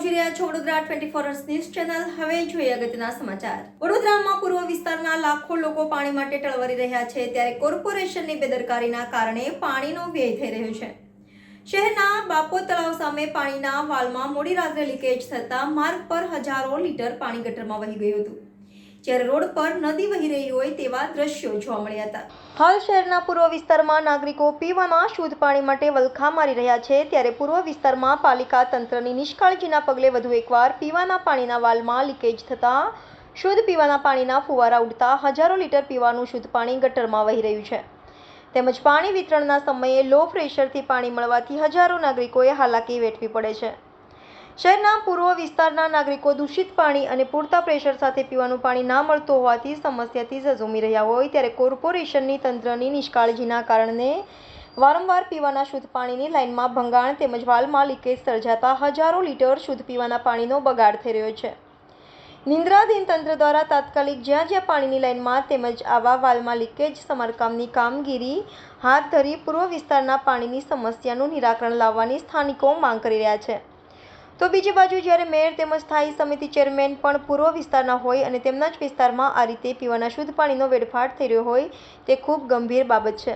Twenty four news channel હવે જોઈએ અગત્યના સમાચાર. વડોદરામાં પૂર્વ વિસ્તારના લાખો લોકો પાણી માટે ટળવરી રહ્યા છે ત્યારે કોર્પોરેશનની બેદરકારીના કારણે પાણીનો વ્યય થઈ રહ્યો છે. શહેરના બાપો તળાવ સામે પાણીના વાલમાં મોડી રાત્રે લીકેજ થતાં માર્ગ પર હજારો લીટર પાણી ગટરમાં વહી ગયું હતું. જ્યારે રોડ પર નદી વહી રહી હોય તેવા દ્રશ્યો જોવા મળ્યા હતા. હાલ શહેરના પૂર્વ વિસ્તારમાં નાગરિકો પીવામાં શુદ્ધ પાણી માટે વલખા મારી રહ્યા છે. ત્યારે પૂર્વ વિસ્તારમાં પાલિકા તંત્રની નિષ્કાળજીના પગલે વધુ એકવાર પીવાના પાણીના વાલમાં લીકેજ થતાં શુદ્ધ પીવાના પાણીના ફુવારા ઉડતા હજારો લીટર પીવાનું શુદ્ધ પાણી ગટરમાં વહી રહ્યું છે. તેમજ પાણી વિતરણના સમયે લો પ્રેશરથી પાણી મળવાથી હજારો નાગરિકોએ હાલાકી વેઠવી પડે છે. શહેરના પૂર્વ વિસ્તારના નાગરિકો દૂષિત પાણી અને પૂરતા પ્રેશર સાથે પીવાનું પાણી ના મળતું હોવાથી સમસ્યાથી ઝઝૂમી રહ્યા હોય ત્યારે કોર્પોરેશનની તંત્રની નિષ્કાળજીના કારણે વારંવાર પીવાના શુદ્ધ પાણીની લાઇનમાં ભંગાણ તેમજ વાલમાં લીકેજ સર્જાતા હજારો લીટર શુદ્ધ પીવાના પાણીનો બગાડ થઈ રહ્યો છે. નિંદ્રાધીન તંત્ર દ્વારા તાત્કાલિક જ્યાં જ્યાં પાણીની લાઇનમાં તેમજ આવા વાલમાં લીકેજ, સમારકામની કામગીરી, હાથ ધરી પૂર્વ વિસ્તારના પાણીની સમસ્યાનું નિરાકરણ લાવવાની સ્થાનિકો માંગ કરી રહ્યા છે. તો બીજી બાજુ જ્યારે મેયર તેમજ સ્થાયી સમિતિ ચેરમેન પણ પૂર્વ વિસ્તારના હોય અને તેમના જ વિસ્તારમાં આ રીતે પીવાના શુદ્ધ પાણીનો વેડફાટ થઈ રહ્યો હોય, તે ખૂબ ગંભીર બાબત છે.